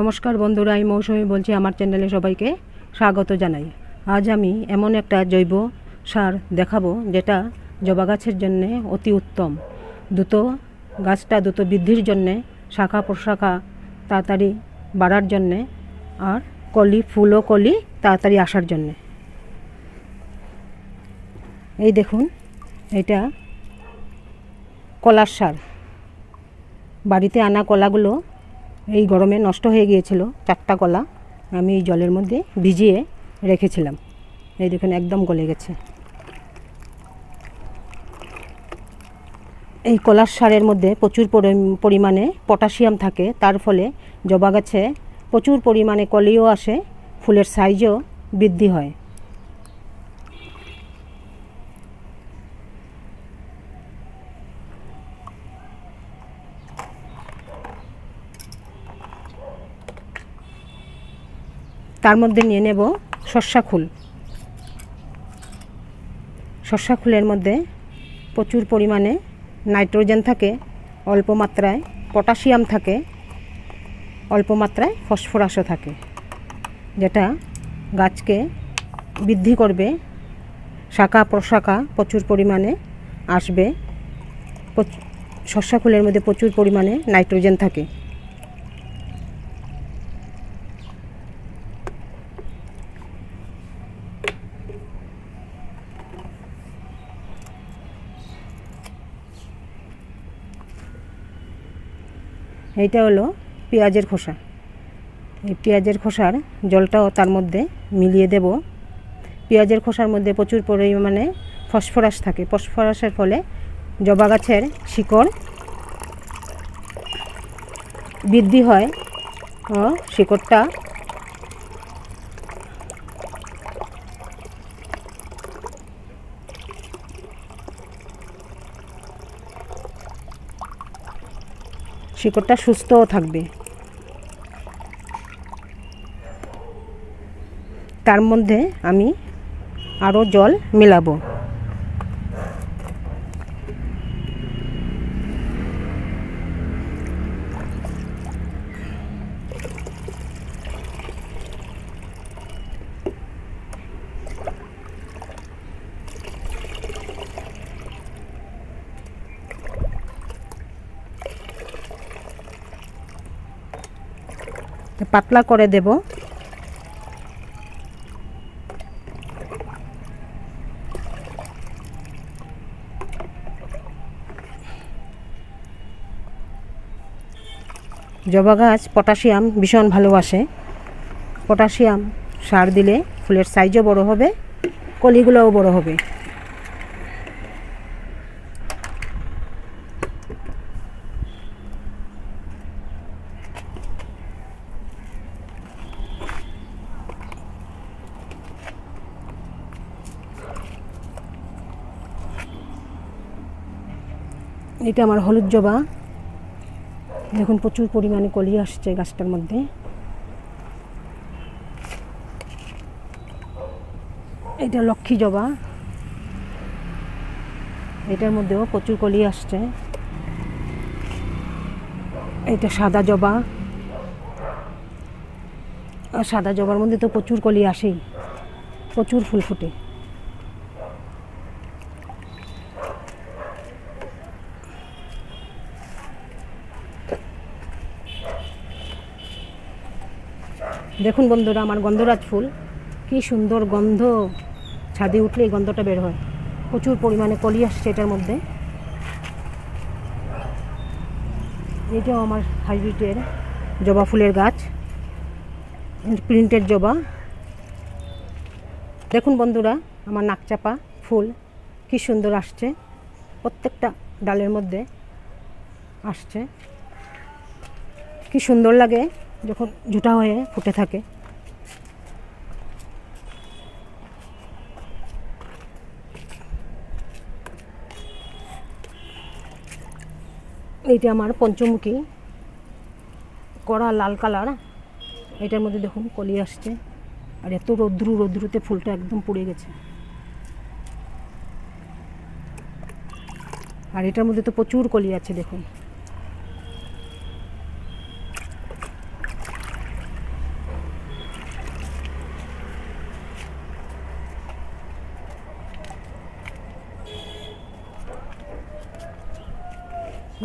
নমস্কার বন্ধুরা আমি মৌসুমি বলছি আমার চ্যানেলে সবাইকে স্বাগত জানাই। আজ আমি এমন একটা জৈব সার দেখাবো যেটা জবা গাছের জন্যে অতি উত্তম। দ্রুত গাছটা দ্রুত বৃদ্ধির জন্যে, শাখা প্রশাখা তাড়াতাড়ি বাড়ার জন্যে আর কলি, ফুল ও কলি তাড়াতাড়ি আসার জন্যে। এই দেখুন, এটা কলার সার। বাড়িতে আনা কলাগুলো এই গরমে নষ্ট হয়ে গিয়েছিল চারটা কলা আমি এই জলের মধ্যে ভিজিয়ে রেখেছিলাম। এই দেখুন, একদম গলে গেছে। এই কলার সারের মধ্যে প্রচুর পরি- পরিমাণে পটাশিয়াম থাকে, তার ফলে জবা গাছে প্রচুর পরিমাণে কলিও আসে, ফুলের সাইজও বৃদ্ধি হয়। তার মধ্যে নিয়ে নেব সর্ষা ফুল সর্ষা ফুলের মধ্যে প্রচুর পরিমাণে নাইট্রোজেন থাকে, অল্প মাত্রায় পটাশিয়াম থাকে, অল্প মাত্রায় ফসফরাসও থাকে, যেটা গাছকে বৃদ্ধি করবে, শাখা প্রশাখা প্রচুর পরিমাণে আসবে সর্ষা ফুলের মধ্যে প্রচুর পরিমাণে নাইট্রোজেন থাকে। এইটা হলো পেঁয়াজের খোসা। এই পেঁয়াজের খোসার জলটাও তার মধ্যে মিলিয়ে দেব। পেঁয়াজের খোসার মধ্যে প্রচুর পরিমাণে ফসফরাস থাকে। ফসফরাসের ফলে জবা গাছের শিকড় বৃদ্ধি হয় ও শিকড়টা শিকড়টা সুস্থও থাকবে। তার মধ্যে আমি আরও জল মেলাবো। পাতলা করে দেব। জবা গাছ, পটাশিয়াম ভীষণ ভালোবাসে। পটাশিয়াম সার দিলে ফুলের সাইজও বড় হবে, কলিগুলোও বড় হবে। এটা আমার হলুদ জবা। দেখুন, প্রচুর পরিমাণে কলি আসছে গাছটার মধ্যে। এটা লক্ষ্মী জবা। এটার মধ্যেও প্রচুর কলি আসছে। এটা সাদা জবা। আর সাদা জবার মধ্যে তো প্রচুর কলি আসেই। প্রচুর ফুল ফুটে। দেখুন বন্ধুরা, আমার গন্ধরাজ ফুল। কি সুন্দর গন্ধ। ছাদে উঠলে এই গন্ধটা বের হয়। প্রচুর পরিমাণে কলি আসছে এটার মধ্যে। এটাও আমার হাইব্রিডের জবা ফুলের গাছ। প্রিন্টের জবা। দেখুন বন্ধুরা, আমার নাকচাপা ফুল। কি সুন্দর আসছে। প্রত্যেকটা ডালের মধ্যে আসছে। কি সুন্দর লাগে। যখন জুটা হয়ে ফুটে থাকে। এইটা আমার পঞ্চমুখী। কড়া লাল কালার। এটার মধ্যে দেখুন কলি আসছে। আর এত রৌদ্রু, রৌদ্রুতে ফুলটা একদম পুড়ে গেছে। আর এটার মধ্যে তো প্রচুর কলি আছে দেখুন।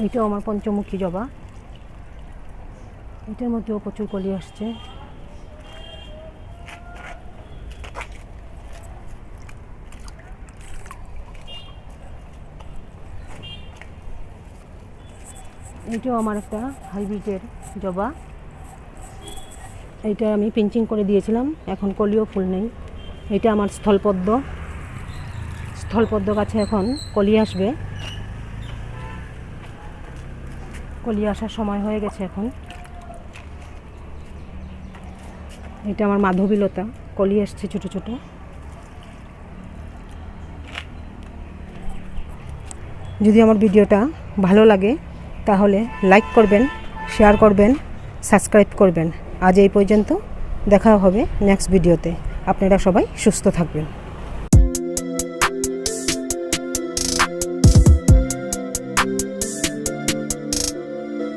এইটাও আমার পঞ্চমুখী জবা। এটার মধ্যেও প্রচুর কলি আসছে। এইটাও আমার একটা হাইব্রিডের জবা। এইটা আমি পিঞ্চিং করে দিয়েছিলাম, এখন কলিও ফুল নেই। এটা আমার স্থলপদ্ম। স্থলপদ্ম গাছে এখন কলি আসবে। কলি আসার সময় হয়ে গেছে এখন। এটা আমার মাধবীলতা কলি আসছে ছোট ছোট। যদি আমার ভিডিওটা ভালো লাগে, তাহলে লাইক করবেন, শেয়ার করবেন, সাবস্ক্রাইব করবেন। আজ এই পর্যন্ত দেখা হবে নেক্সট ভিডিওতে। আপনারা সবাই সুস্থ থাকবেন।